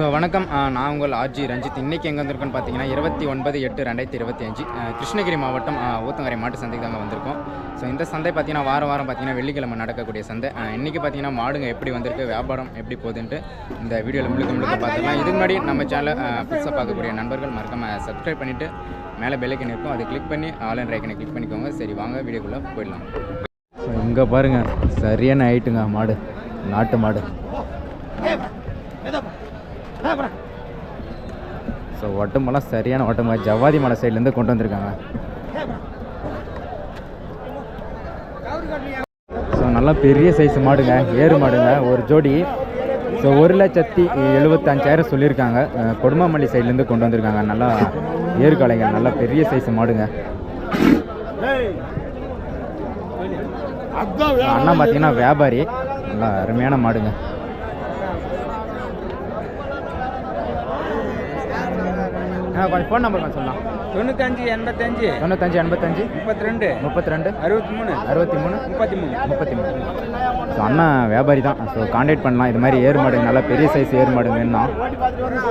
So வணக்கம். நான் உங்கள் ஆர்ஜி ரஞ்சித். இன்றைக்கி எங்கே வந்திருக்கோன்னு பார்த்தீங்கன்னா இருபத்தி ஒன்பது எட்டு ரெண்டாயிரத்தி இருபத்தி அஞ்சு கிருஷ்ணகிரி மாவட்டம் ஊத்தங்கரை மாட்டு சந்தைக்கு தாங்க வந்திருக்கோம். ஸோ இந்த சந்தை பார்த்தீங்கன்னா வாரம் வாரம் பார்த்தீங்கன்னா வெள்ளிக்கிழமை நடக்கக்கூடிய சந்தை. இன்றைக்கி பார்த்தீங்கன்னா மாடுங்க எப்படி வந்திருக்கு வியாபாரம் எப்படி போகுதுன்ட்டு இந்த வீடியோவில் முழுக்க முழுக்க பார்த்துக்கலாம் இதுக்கு முன்னாடி நம்ம சேனலை புதுசாக பார்க்கக்கூடிய நண்பர்கள் மறக்காமல் சப்ஸ்கிரைப் பண்ணிவிட்டு மேலே பெல்லைக்கன் இருக்கும். அதை கிளிக் பண்ணி ஆன்லைன் ரைக்கனை கிளிக் பண்ணிக்கோங்க. சரி வாங்க வீடியோக்குள்ளே போயிடலாம். ஸோ இங்கே பாருங்கள் சரியான ஹைட்டுங்க மாடு. நாட்டு மாடு. ஸோ ஒட்டமெல்லாம் சரியான ஒட்டமா ஜவ்வாதி மலை சைட்லேருந்து கொண்டு வந்திருக்காங்க. ஸோ நல்லா பெரிய சைஸ் மாடுங்க. ஏறு மாடுங்க. ஒரு ஜோடி. ஸோ ஒரு லட்சத்தி எழுபத்தஞ்சாயிரம் சொல்லியிருக்காங்க. கொடுமாமல்லி சைட்லேருந்து கொண்டு வந்திருக்காங்க. நல்லா ஏறு காளைங்க நல்லா பெரிய சைஸ் மாடுங்க. அண்ணா பார்த்தீங்கன்னா வியாபாரி. நல்லா அருமையான மாடுங்க. கொஞ்சம் ஃபோன் நம்பர் கொஞ்சம் சொல்லலாம். தொண்ணூத்தஞ்சு எண்பத்தஞ்சு. தொண்ணூத்தஞ்சு எண்பத்தஞ்சு. முப்பத்தி ரெண்டு முப்பத்தி ரெண்டு அறுபத்தி மூணு அறுபத்தி மூணு முப்பத்தி மூணு முப்பத்தி மூணு ஸோ அண்ணா வியாபாரி தான். ஸோ காண்டாக்ட் பண்ணலாம். இது மாதிரி ஏறு மாடு நல்லா பெரிய சைஸ் ஏறு மாடு வேணும்னா. ஸோ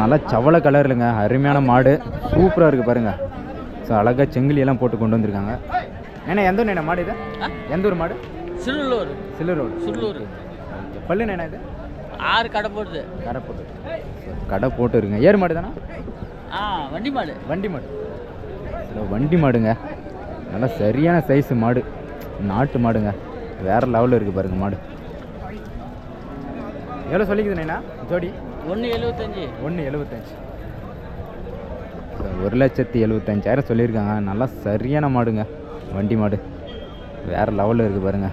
நல்லா சவள கலர்லுங்க அருமையான மாடு. சூப்பராக இருக்குது பாருங்கள் ஸோ அழகாக செங்கிலி எல்லாம் போட்டு கொண்டு வந்திருக்காங்க. ஏன்னா எந்த ஊர் மாடு இது? எந்த ஊர் மாடு? சில்லூர். ரோடு. சிறுலூர் பல்லு என்ன இது? ஆறு கடை போடுது. கடை போட்டு. கடை போட்டு இருக்குங்க ஏறு மாடு தானே? ஆ வண்டி மாடு. வண்டி மாடு. ஸோ வண்டி மாடுங்க. நல்லா சரியான சைஸ் மாடு. நாட்டு மாடுங்க. வேற லெவலில் இருக்குது பாருங்க மாடு. எவ்வளோ சொல்லிக்குதுண்ணா ஜோடி. ஒன்று எழுபத்தஞ்சு ஒன்று எழுபத்தஞ்சு ஒரு லட்சத்தி எழுபத்தஞ்சாயிரம் சொல்லியிருக்காங்க. நல்லா சரியான மாடுங்க. வண்டி மாடு. வேறு லெவலில் இருக்குது பாருங்க.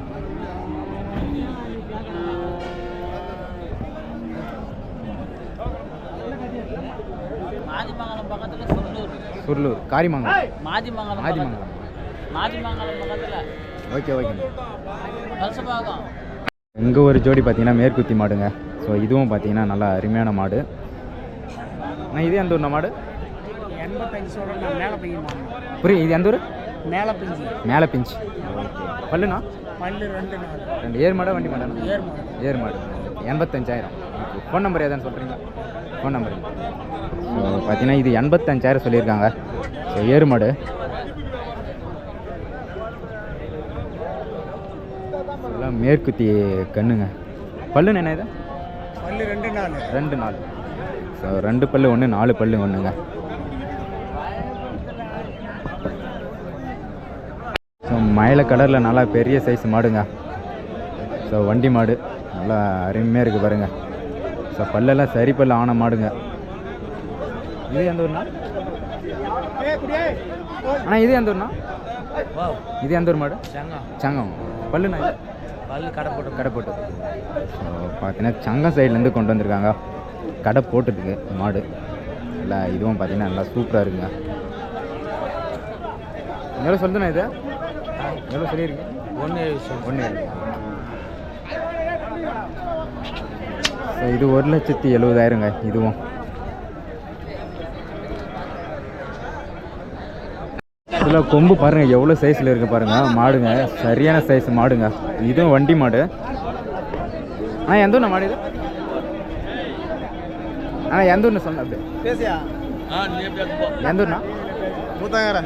மாதிமங்கலம் பக்கத்தில் சிறுலூர் சுருளூர் காரிமங்கலம். மாதிமங்கலம் மாதிமங்கலம் பக்கத்தில். ஓகே கலசபாகம் இங்கே ஒரு ஜோடி பார்த்தீங்கன்னா மேற்குத்தி மாடுங்க. ஸோ இதுவும் பார்த்தீங்கன்னா நல்லா அருமையான மாடு. அண்ணா இது எந்த ஊர்ண்ணா மாடு? நான் புரியும் இது எந்த ஊர்? மேலே பிஞ்சு. மேலே பிஞ்சு. பல்லுண்ணா? பல்லு ரெண்டு ஏர் மாடா வண்டி ஏர் மாடு. ஏர் மாடு. எண்பத்தஞ்சாயிரம். ஃபோன் நம்பர் எதான்னு சொல்கிறீங்களா ஃபோன் நம்பர் ஸோ பார்த்தீங்கன்னா இது எண்பத்தஞ்சாயிரம் சொல்லியிருக்காங்க. ஸோ ஏர் மாடு. மேற்குத்தி கண்ணுங்க. பல்லுன்னு என்ன இது? ரெண்டு நாள் ரெண்டு நாள் ஸோ ரெண்டு பல்லு ஒன்று நாலு பல்லு ஒன்றுங்க ஸோ மயில கலரில் நல்லா பெரிய சைஸ் மாடுங்க. ஸோ வண்டி மாடு. நல்லா அருமையாக இருக்குது பாருங்க. ஸோ பல்லெல்லாம் சரி பல்லு ஆன மாடுங்க. இது எந்த ஊர்னா அண்ணா இது எந்த ஊர்னா இது எந்த ஊர் மாடு? சங்கம். சங்கம். பல்லுண்ணா பல்லு கடை போட்டு கடை போட்டு ஸோ பார்த்தீங்கன்னா சங்கம் சைட்லேருந்து கொண்டு வந்திருக்காங்க. கடை போட்டுருக்கு மாடு. இல்லை இதுவும் பார்த்தீங்கன்னா நல்லா சூப்பராக இருக்குங்க. எவ்வளோ சொல்லுண்ணா இது? எவ்வளோ சொல்லியிருக்கீங்க ஒன்று ஒன்று ஸோ இது ஒரு லட்சத்தி எழுபதாயிரங்க இதுவும். இதில் கொம்பு பாருங்கள் எவ்வளோ சைஸில் இருக்குது பாருங்கள் மாடுங்க சரியான சைஸ் மாடுங்க. இதுவும் வண்டி மாடு. அண்ணா எந்த ஊர்ண்ணா மாடு இது? அண்ணா எந்த ஊர்னு சொன்ன ஆ நீ எந்த மூத்தாங்கற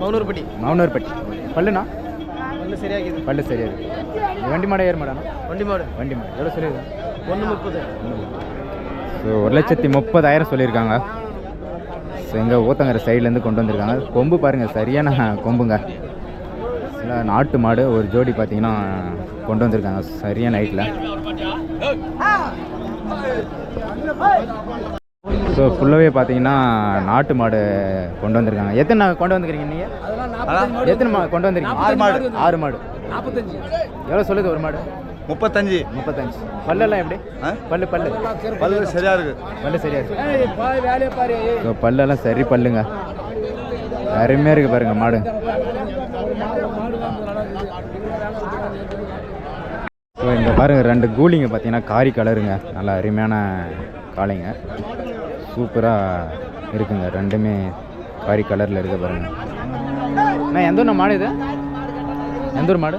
மௌனூர்பட்டி மவுனூர்பட்டி. பல்லுண்ணா? ஒன்று பல்லு சரியா இருக்கு இது வண்டி மாடா ஏறு மாடாண்ணா? வண்டி மாடு. வண்டி மாடு. எவ்வளோ சொல்லியிருக்கேன் ஒன்று முப்பது. ஸோ ஒரு லட்சத்தி முப்பதாயிரம் சொல்லியிருக்காங்க. ஸோ எங்கள் ஊத்தங்கரை சைட்லேருந்து கொண்டு வந்திருக்காங்க. கொம்பு பாருங்கள் சரியான கொம்புங்க. இல்லை நாட்டு மாடு ஒரு ஜோடி பார்த்தீங்கன்னா கொண்டு வந்திருக்காங்க சரியான ஹைட்டில் ஸோ ஃபுல்லாகவே பார்த்தீங்கன்னா நாட்டு மாடு கொண்டு வந்திருக்காங்க. எத்தனை கொண்டு வந்திருக்கீங்க நீங்கள் எத்தனை மா கொண்டு வந்திருக்கீங்க? ஆறு மாடு. ஆறு மாடு. நாற்பத்தஞ்சு. எவ்வளோ சொல்லுது ஒரு மாடு? முப்பத்தஞ்சு. முப்பத்தஞ்சு. பல்லெல்லாம் எப்படி? ஆ? பல்லு பல்லு. பல்லு சரியா இருக்கு. பல்லு சரியா இருக்கு. பல்லெல்லாம் சரி பல்லுங்க. அருமையாக இருக்குது பாருங்க மாடு. ஸோ இந்த இப்போ பாருங்கள் ரெண்டு கூலிங்க பார்த்தீங்கன்னா காரி கலருங்க. நல்லா அருமையான காளைங்க. சூப்பராக இருக்குங்க ரெண்டுமே காரி கலரில் இருக்க பாருங்க. அண்ணா எந்த ஊர் மாடு இது? எந்த ஊர் மாடு?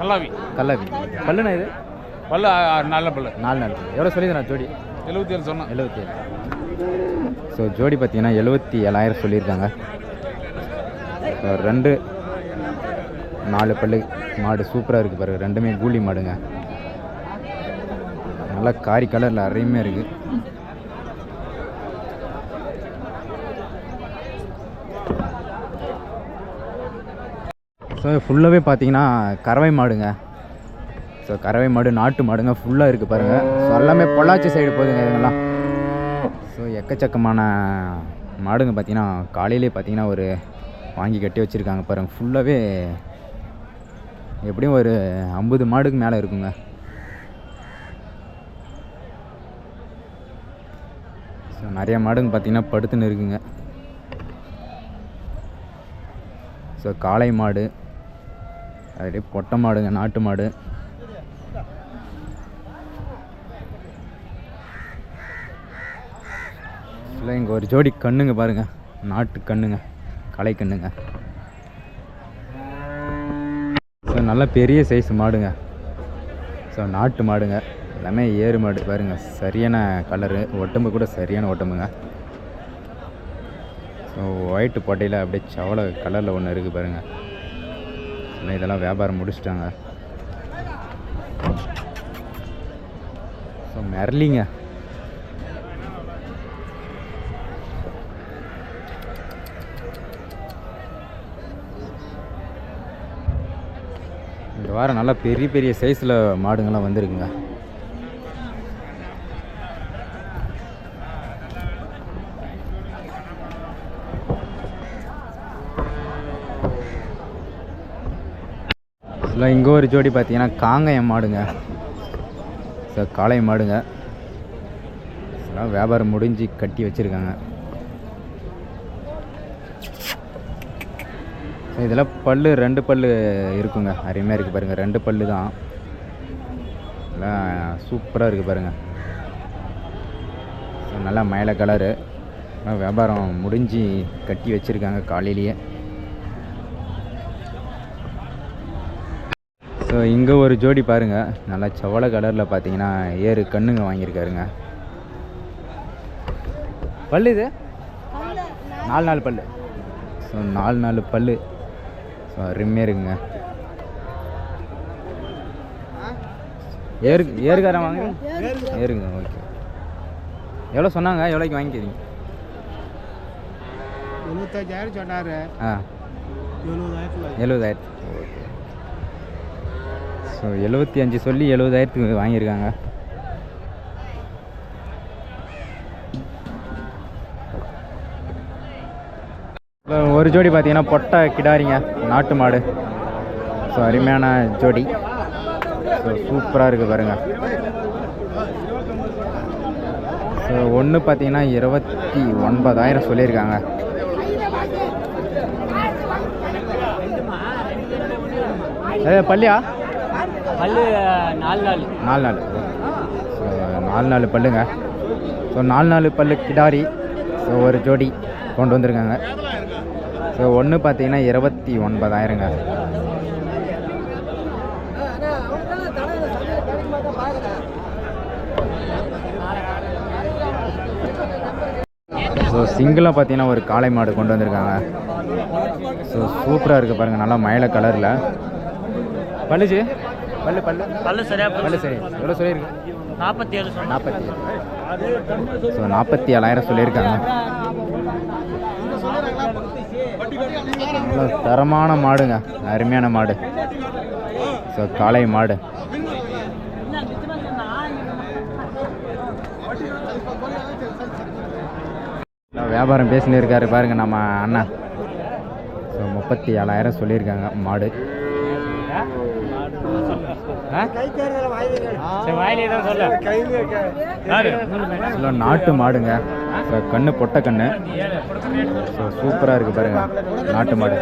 கல்லாவி. கல்லாவி. பல்லுண்ணா இது? பல்லு நல்ல பல்லு. நாலு நாள் எவ்வளோ சொல்லியிருந்தா ஜோடி? எழுபத்தி ஏழு சொன்னேன். எழுபத்தி ஏழு ஸோ ஜோடி பார்த்தீங்கன்னா எழுபத்தி ஏழாயிரம் சொல்லியிருக்காங்க ரெண்டு நாலு பல்லு. மாடு சூப்பராக இருக்குது பாருங்க. ரெண்டுமே கூலி மாடுங்க. நல்லா காரி கலரில் அருமையாக இருக்குது ஸோ ஃபுல்லாகவே பார்த்தீங்கன்னா கறவை மாடுங்க. ஸோ கறவை மாடு நாட்டு மாடுங்க ஃபுல்லாக இருக்குது பாருங்கள் ஸோ எல்லாமே பொள்ளாச்சி சைடு போகுதுங்க இதெல்லாம். ஸோ எக்கச்சக்கமான மாடுங்க பார்த்தீங்கன்னா காலையிலே பார்த்தீங்கன்னா ஒரு வாங்கி கட்டி வச்சுருக்காங்க பாருங்கள் ஃபுல்லாகவே எப்படியும் ஒரு ஐம்பது மாடுக்கு மேலே இருக்குங்க. ஸோ நிறைய மாடுங்க பார்த்தீங்கன்னா படுத்துன்னு இருக்குங்க. ஸோ காளை மாடு அப்படியே பொட்டை மாடுங்க நாட்டு மாடு. இல்லை இங்கே ஒரு ஜோடி கண்ணுங்க பாருங்க. நாட்டு கண்ணுங்க களை கண்ணுங்க. ஸோ நல்ல பெரிய சைஸ் மாடுங்க. ஸோ நாட்டு மாடுங்க. எல்லாமே ஏறு மாடு பாருங்க. சரியான கலரு ஒட்டம்பு கூட சரியான ஒட்டம்புங்க. ஸோ ஒயிட்டு பொட்டையில் அப்படியே சவளை கலரில் ஒன்று இருக்குது பாருங்கள் இல்லை இதெல்லாம் வியாபாரம் முடிச்சிட்டாங்க. ஸோ மெர்லிங்க. இந்த வாரம் நல்லா பெரிய பெரிய சைஸில் மாடுங்கள்லாம் வந்திருக்குங்க. இல்லை இங்கே ஒரு ஜோடி பார்த்தீங்கன்னா காங்கயம் மாடுங்க. ஸோ காளை மாடுங்க. இதெல்லாம் வியாபாரம் முடிஞ்சு கட்டி வச்சுருக்காங்க. இதெல்லாம் இதில் பல்லு ரெண்டு பல்லு இருக்குங்க. அருமையாக இருக்குது பாருங்கள் ரெண்டு பல்லு தான். எல்லாம் சூப்பராக இருக்குது பாருங்கள் நல்லா மயில கலரு. வியாபாரம் முடிஞ்சு கட்டி வச்சுருக்காங்க காலையிலேயே. ஸோ இங்கே ஒரு ஜோடி பாருங்கள் நல்லா செவலை கலரில் பார்த்தீங்கன்னா ஏறு கண்ணுங்க வாங்கியிருக்காருங்க. பல்லு இது? நாலு நாலு பல்லு. ஸோ நாலு நாலு பல்லு. ஸோ அருமையாக இருக்குங்க. ஏறு ஏறுகாரம் வாங்க. ஏறுங்க ஓகே. எவ்வளோ சொன்னாங்க? எவ்வளோக்கு வாங்கிக்கிறீங்க? எழுபத்தஞ்சாயிரம் சொன்னார். ஆ. எழுபதாயிரத்துல எழுபதாயிரத்து ஓகே. ஸோ எழுபத்தி அஞ்சு சொல்லி எழுபதாயிரத்துக்கு வாங்கியிருக்காங்க. இப்போ ஒரு ஜோடி பார்த்தீங்கன்னா பொட்டை கிடாரிங்க நாட்டு மாடு. ஸோ அருமையான ஜோடி. ஸோ சூப்பராக இருக்குது பாருங்க. ஸோ ஒன்று பார்த்தீங்கன்னா இருபத்தி ஒன்பதாயிரம் சொல்லியிருக்காங்க. பள்ளியா பல்லு நாலு நாள் நாலு நாள் ஸோ நாலு நாலு பல்லுங்க. ஸோ நாலு நாலு பல்லு கிடாரி. ஸோ ஒரு ஜோடி கொண்டு வந்திருக்காங்க. ஸோ ஒன்று பார்த்தீங்கன்னா இருபத்தி ஒன்பதாயிரங்க. ஸோ சிங்கிளாக பார்த்தீங்கன்னா ஒரு காளை மாடு கொண்டு வந்திருக்காங்க. ஸோ சூப்பராக இருக்குது பாருங்கள் நல்லா மயில கலரில் பழுச்சு பல்லு பல்லு? பல்லு சரியா பல்லு சரி எவ்வளோ சொல்லியிருக்கு? நாற்பத்தி ஏழு நாற்பத்தி ஏழு ஸோ நாற்பத்தி ஏழாயிரம் சொல்லியிருக்காங்க தரமான மாடுங்க. அருமையான மாடு. ஸோ காளை மாடு. வியாபாரம் பேசினு இருக்காரு பாருங்க நம்ம அண்ணன் ஸோ முப்பத்தி ஏழாயிரம் சொல்லியிருக்காங்க மாடு. நாட்டு மாடுங்க. கண்ணு பொட்டை கண்ணு. ஸோ சூப்பராக இருக்குது பாருங்க. நாட்டு மாடு.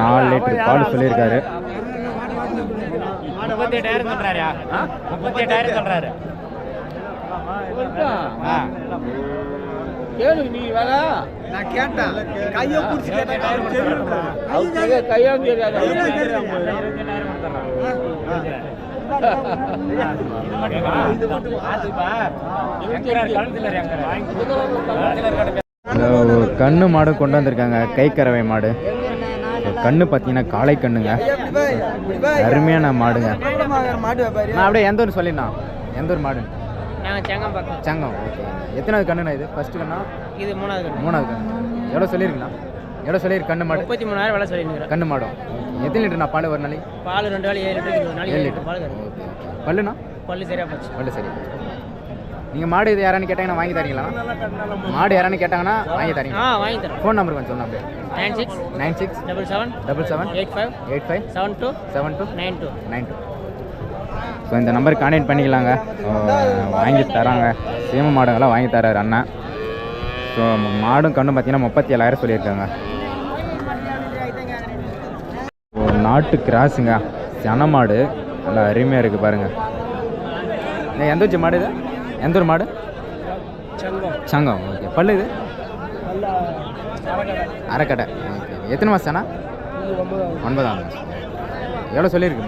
நாலு லிட்டர் பால் சொல்லியிருக்காரு. முப்பத்தி எட்டாயிரம் சொல்றாரு. முப்பத்தி எட்டாயிரம் சொல்றாரு. கேளு நீ வேற நான் கேட்டேன். கையை பிடிச்சி கையா தெரியாது. இதுல ஒரு கண்ணு மாடு கொண்டு வந்திருக்காங்க. கை கறவை மாடு கண்ணு பார்த்தீங்கன்னா காளை கண்ணுங்க. அருமையான மாடுங்க. நான் அப்படியே எந்த ஊர் சொல்லிடலாம் எந்த ஊர் மாடு நாங்கள் செங்கம் பக்கம் சங்கம் ஓகே எத்தனாவது கண்ணுண்ணா இது? ஃபர்ஸ்ட் கண்ணா? இது மூணாவது கட்டு மூணாவது கண்ணு. எவ்வளோ சொல்லியிருக்கீங்களா எவ்வளோ சொல்லியிருக்கு கண்ணு மாடு? முப்பத்தி மூணாயிரம் விலை சொல்லியிருக்கிறேன் கண்ணு மாடும் எத்தனை லிட்டர் நான் பால் ஒரு நாளைக்கு? பால் ரெண்டு வேலை ஏழு லிட்டருக்கு ஒரு நாளைக்கு ஏழு லிட்டர் லிட்டர். பால் ஓகே பல்லுண்ணா? பல்லு சரியா போச்சு. பல்லு சரி நீங்கள் மாடு இது யாரான்னு கேட்டாங்கன்னா வாங்கி தரீங்களா? மாடு யாரான்னு கேட்டாங்கன்னா வாங்கி தரீங்க. ஆ வாங்கி தரேன். ஃபோன் நம்பர் கொஞ்சம் அப்படியே nine six nine six double seven double seven eight five eight five seven two seven two nine two nine two so இந்த நம்பருக்கு கான்டெக்ட் பண்ணிக்கலாங்க. வாங்கி தராங்க. சீம மாடுங்களாம் வாங்கி தராரு அண்ணன் ஸோ மாடும் கண்ணும் பார்த்தீங்கன்னா முப்பத்தி ஏழாயிரம் சொல்லியிருக்காங்க. ஒரு நாட்டு கிராஸுங்க. சன மாடு நல்லா அருமையாக இருக்குது பாருங்கள் எந்த வச்சு மாடு இது? எந்த ஒரு மாடு? சங்கம். ஓகே பல்லு இது? அரைக்கடை ஓகே எத்தனை மாதம் அண்ணா ஒன்பதாம் எவ்வளோ சொல்லியிருக்கு?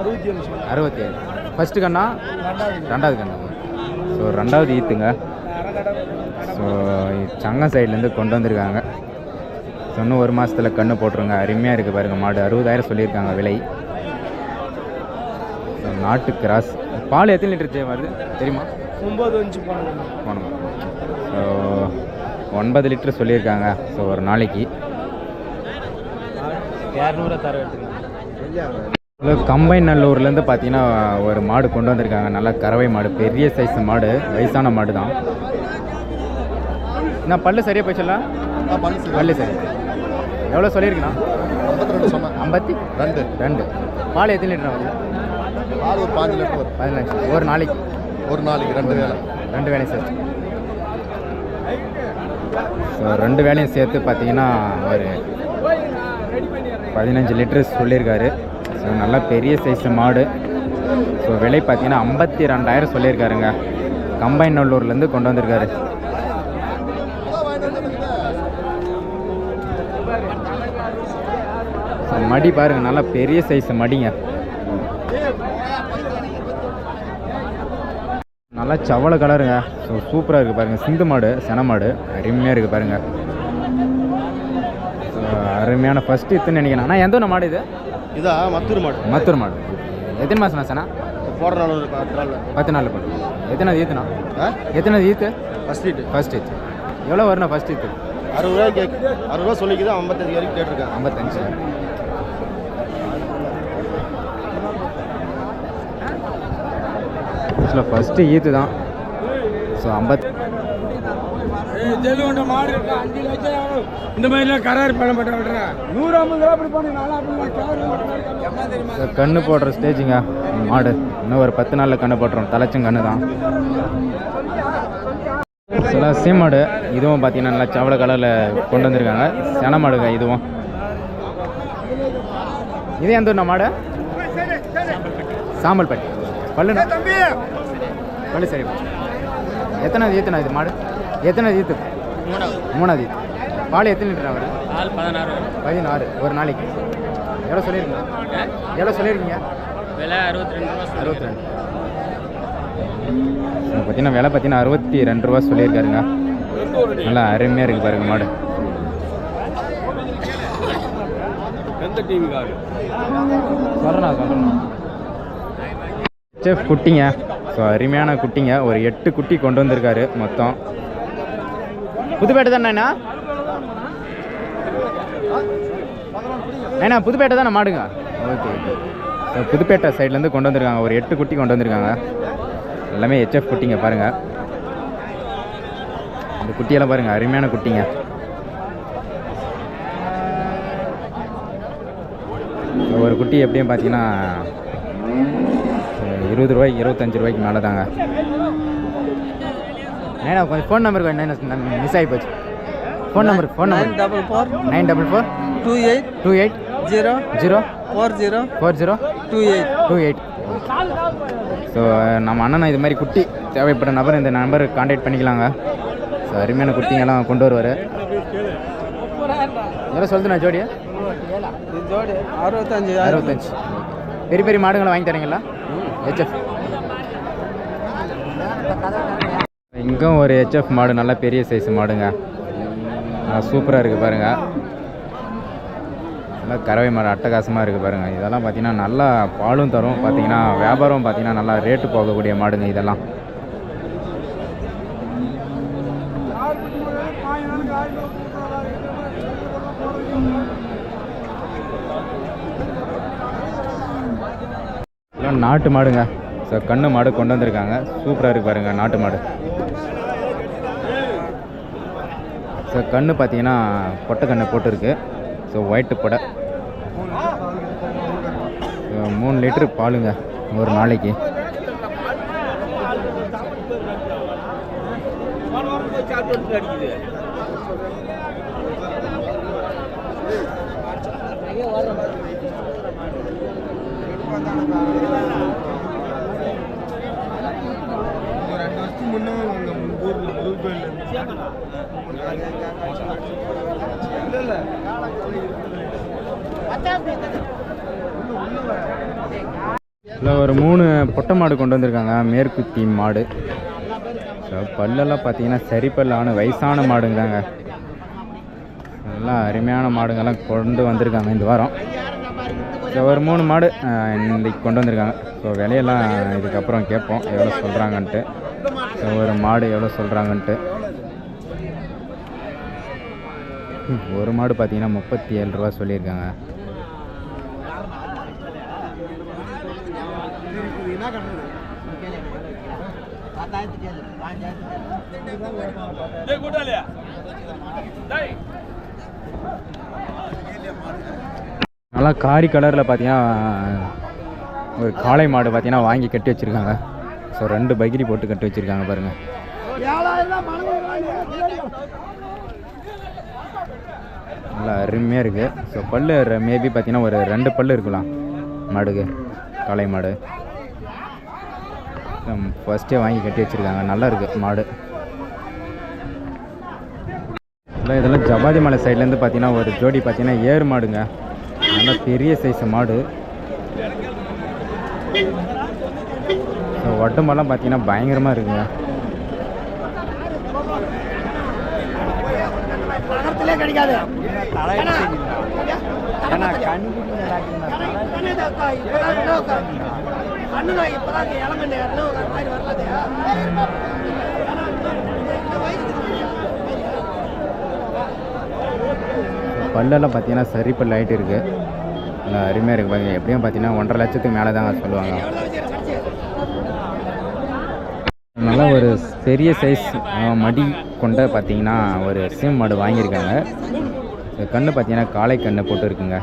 அறுபத்தி ஏழு ஃபஸ்ட்டு கண்ணா? ரெண்டாவது கண்ணா? ஸோ ரெண்டாவது ஈத்துங்க. ஸோ சங்கம் சைட்லேருந்து கொண்டு வந்திருக்காங்க. ஸோ இன்னும் ஒரு மாதத்தில் கண்ணு போட்டுருங்க. அருமையாக இருக்குது பாருங்க மாடு. அறுபதாயிரம் சொல்லியிருக்காங்க விலை. ஸோ நாட்டு கிராஸ். பால் எத்தனை லிட்டர் ஜெயம் வருது? தெரியுமா? ஒம்பது அஞ்சு போனோம். ஸோ ஒன்பது லிட்டர் சொல்லியிருக்காங்க. ஸோ ஒரு நாளைக்கு. இரநூறுவா தர எடுத்துக்கலாம் இது கம்பைன் நல்லூர்லேருந்து பார்த்தீங்கன்னா ஒரு மாடு கொண்டு வந்திருக்காங்க. நல்லா கறவை மாடு பெரிய சைஸ் மாடு வயசான மாடு தான். நான் பல்லு சரியாக போச்சுல்ல பல்லு சரி. எவ்வளோ சொல்லியிருக்கண்ணா ஐம்பத்தி ரெண்டு ரெண்டு. பால் எத்தனை லிட்டர் வருது பால் ஒரு பாஞ்சு லிட்டர் வரும். பதினஞ்சு. ஒரு நாளைக்கு? ஒரு நாளைக்கு ரெண்டு வேலை. ரெண்டு வேலையும் சேர்த்து. ஸோ ரெண்டு வேலையும் சேர்த்து பார்த்தீங்கன்னா ஒரு பதினஞ்சு லிட்டர் சொல்லியிருக்காரு. ஸோ நல்லா பெரிய சைஸ் மாடு. ஸோ விலை பார்த்தீங்கன்னா ஐம்பத்தி ரெண்டாயிரம் சொல்லியிருக்காருங்க. கம்பைன் நல்லூர்லேருந்து கொண்டு வந்திருக்காரு. மடி பாருங்க நல்லா பெரிய சைஸ் மடிங்க. நல்லா சவள கலருங்க. ஸோ சூப்பராக இருக்குது பாருங்கள் சிந்து மாடு சென மாடு. அருமையாக இருக்குது பாருங்கள் ஸோ அருமையான ஃபஸ்ட்டு இத்துன்னு நினைக்கிறேன். ஆனால் எந்த மாடு இது? இதா மத்தூர் மாடு மத்தூர் மாடு எத்தனை மாதம் செனா போகிற நாள் ஒரு பத்து நாள் பத்து நாள் பண்ணு எத்தனாவது ஈத்துண்ணா ஆ எத்தனாவது ஈத்து ஃபஸ்ட் சீட்டு ஃபர்ஸ்ட் ஈத்து எவ்வளோ வருண்ணா ஃபர்ஸ்ட் ஈத்து அறுபது ரூபாய் கேக் அறுபது ரூபா சொல்லிக்குது ஐம்பத்தஞ்சு வரைக்கும் கேட்டிருக்கேன் ஐம்பத்தஞ்சு ஆக்சுவலாக ஃபஸ்ட்டு ஈத்து தான் ஸோ ஐம்பத் இந்த மாதிரிலாம் கரார் பண்ண மாட்டேன் நூறு ஐம்பது ரூபா அப்படி பண்ணி நாலா ஸோ கண்ணு போடுற ஸ்டேஜுங்க மாடு. இன்னும் ஒரு பத்து நாளில் கண்ணு போட்டுரும். தலைச்சும் கண்ணு தான் சில சீமாடு இதுவும் பார்த்தீங்கன்னா நல்லா சவள கலரில் கொண்டு வந்திருக்காங்க. சென மாடுங்க இதுவும். இது எந்த ஊர்ண்ணா மாடு? சாம்பல்பட்டி. பல்லுண்ணா? பல்லு சரி. எத்தனாவது ஈத்துண்ணா இது மாடு? எத்தனாவது ஈத்து மூணாவது. ஈத்து பால் எத்தனை லிட்டர் வருது பால் பதினாறு. பதினாறு. ஒரு நாளைக்கு. எவ்வளோ சொல்லியிருக்கீங்க? எவ்வளோ சொல்லியிருக்கீங்க? விலை அறுபத்தி ரெண்டு ரூபா அறுபத்தி ரெண்டு பார்த்தீங்கன்னா விலை பார்த்தீங்கன்னா அறுபத்தி ரெண்டு ரூபா சொல்லியிருக்காருங்க. நல்லா அருமையாக இருக்குது பாருங்க மாடு. எந்த டிவி காரு சொல்கிறேண்ணா சொல்கிறேண்ணா செஃப் குட்டிங்க. ஸோ அருமையான குட்டிங்க. ஒரு எட்டு குட்டி கொண்டு வந்திருக்காரு மொத்தம். புதுப்பேட்டை தானேண்ணா ஏண்ணா புதுப்பேட்டை தானே மாடுங்க? Okay okay. புதுப்பேட்டை சைட்லேருந்து கொண்டு வந்திருக்காங்க. ஒரு எட்டு குட்டி கொண்டு வந்திருக்காங்க. எல்லாமே ஹெச்எஃப் குட்டிங்க பாருங்கள் இந்த குட்டியெல்லாம் பாருங்கள் அருமையான குட்டிங்க. ஒரு குட்டி எப்படியும் பார்த்தீங்கன்னா இருபது ரூபாய்க்கு இருபத்தஞ்சு ரூபாய்க்கு மேலே தாங்க ஏன்னா கொஞ்சம் ஃபோன் நம்பர் கொஞ்சம் மிஸ் ஆகி போச்சு. Phone number phone number double four nine double four two eight two eight zero zero four zero four zero two eight two eight so நம்ம அண்ணன் இது மாதிரி குட்டி தேவைப்பட்ட நபர் இந்த நம்பருக்கு காண்டாக்ட் பண்ணிக்கலாங்க. ஸோ அருமையான குட்டிங்கெல்லாம் கொண்டு வருவார். எவ்வளோ சொல்லுதுண்ணா ஜோடியா? ஜோடி. அறுபத்தஞ்சு அறுபத்தஞ்சு. பெரிய பெரிய மாடுங்களை வாங்கி தரீங்களா? ஹெச்எஃப் இங்கே ஒரு ஹெச்எஃப் மாடு நல்ல பெரிய சைஸ் மாடுங்க. சூப்பராக இருக்குது பாருங்கள் நல்லா கறவை மாடு அட்டகாசமாக இருக்குது பாருங்கள் இதெல்லாம் பார்த்தீங்கன்னா நல்லா பாலும் தரும். பார்த்தீங்கன்னா வியாபாரம் பார்த்தீங்கன்னா நல்லா ரேட்டு போகக்கூடிய மாடுங்க இதெல்லாம். நாட்டு மாடுங்க. ஸோ கண்ணு மாடு கொண்டு வந்திருக்காங்க. சூப்பராக இருக்கு பாருங்கள் நாட்டு மாடு. ஸோ கண்ணு பார்த்தீங்கன்னா பொட்டை கண்ணை போட்டிருக்கு. ஸோ ஒயிட்டு பொடை. மூணு லிட்டரு பாலுங்க ஒரு நாளைக்கு. இல்லை ஒரு மூணு பொட்டை மாடு கொண்டு வந்திருக்காங்க. மேற்குத்தி மாடு. ஸோ பல்லெல்லாம் பார்த்தீங்கன்னா சரி பல்லான வயசான மாடுங்கிறாங்க நல்லா அருமையான மாடுங்கள்லாம் கொண்டு வந்திருக்காங்க இந்த வாரம். ஸோ ஒரு மூணு மாடு இன்றைக்கு கொண்டு வந்திருக்காங்க. ஸோ விலையெல்லாம் இதுக்கப்புறம் கேட்போம் எவ்வளோ சொல்கிறாங்கன்ட்டு ஒரு மாடு எவ்வளோ சொல்கிறாங்கன்ட்டு. ஒரு மாடு பார்த்தீங்கன்னா முப்பத்தி ஏழு ரூபா சொல்லியிருக்காங்க. நல்லா காரி கலரில் பார்த்தீங்கன்னா ஒரு காளை மாடு பார்த்தீங்கன்னா வாங்கி கட்டி வச்சுருக்காங்க. ஸோ ரெண்டு பகிரி போட்டு கட்டி வச்சுருக்காங்க பாருங்கள் நல்லா அருமையாக இருக்குது ஸோ பல்லு மேபி பார்த்தீங்கன்னா ஒரு ரெண்டு பல்லு இருக்கலாம். மாடுக்கு. காளை மாடு. ஃபஸ்ட்டே வாங்கி கட்டி வச்சுருக்காங்க. நல்லா இருக்குது மாடு. இதெல்லாம் ஜபாதி மலை சைட்லேருந்து பார்த்தீங்கன்னா ஒரு ஜோடி பார்த்தீங்கன்னா ஏறு மாடுங்க. நல்லா பெரிய சைஸ் மாடு. ஸோ உடம்பெல்லாம் பார்த்தீங்கன்னா பயங்கரமாக இருக்குங்க. பல்லெல்லாம் பார்த்தீங்கன்னா சரி பல் ஆகிட்டு இருக்குது நல்லா அருமையாக இருக்குது பாருங்க. எப்படியும் பார்த்தீங்கன்னா ஒன்றரை லட்சத்துக்கு மேலே தான் சொல்லுவாங்க. நல்லா ஒரு பெரிய சைஸ் மடி கொண்ட பார்த்தீங்கன்னா ஒரு சீம் மாடு வாங்கியிருக்காங்க. கன்று கண்ணு பார்த்தீங்கன்னா காளை கண்ணு போட்டுருக்குங்க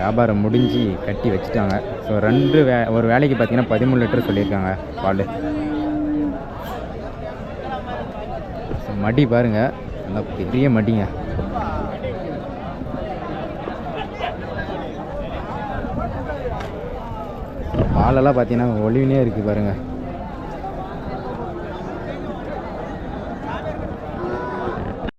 வியாபாரம் முடிஞ்சு கட்டி வச்சுட்டாங்க. ஸோ ரெண்டு வே ஒரு வேலைக்கு பார்த்தீங்கன்னா பதிமூணு லிட்டர் சொல்லியிருக்காங்க பால். மடி பாருங்க. நல்லா பெரிய மடிங்க. காலெல்லாம் பார்த்தீங்கன்னா ஒளிவினே இருக்குது பாருங்கள்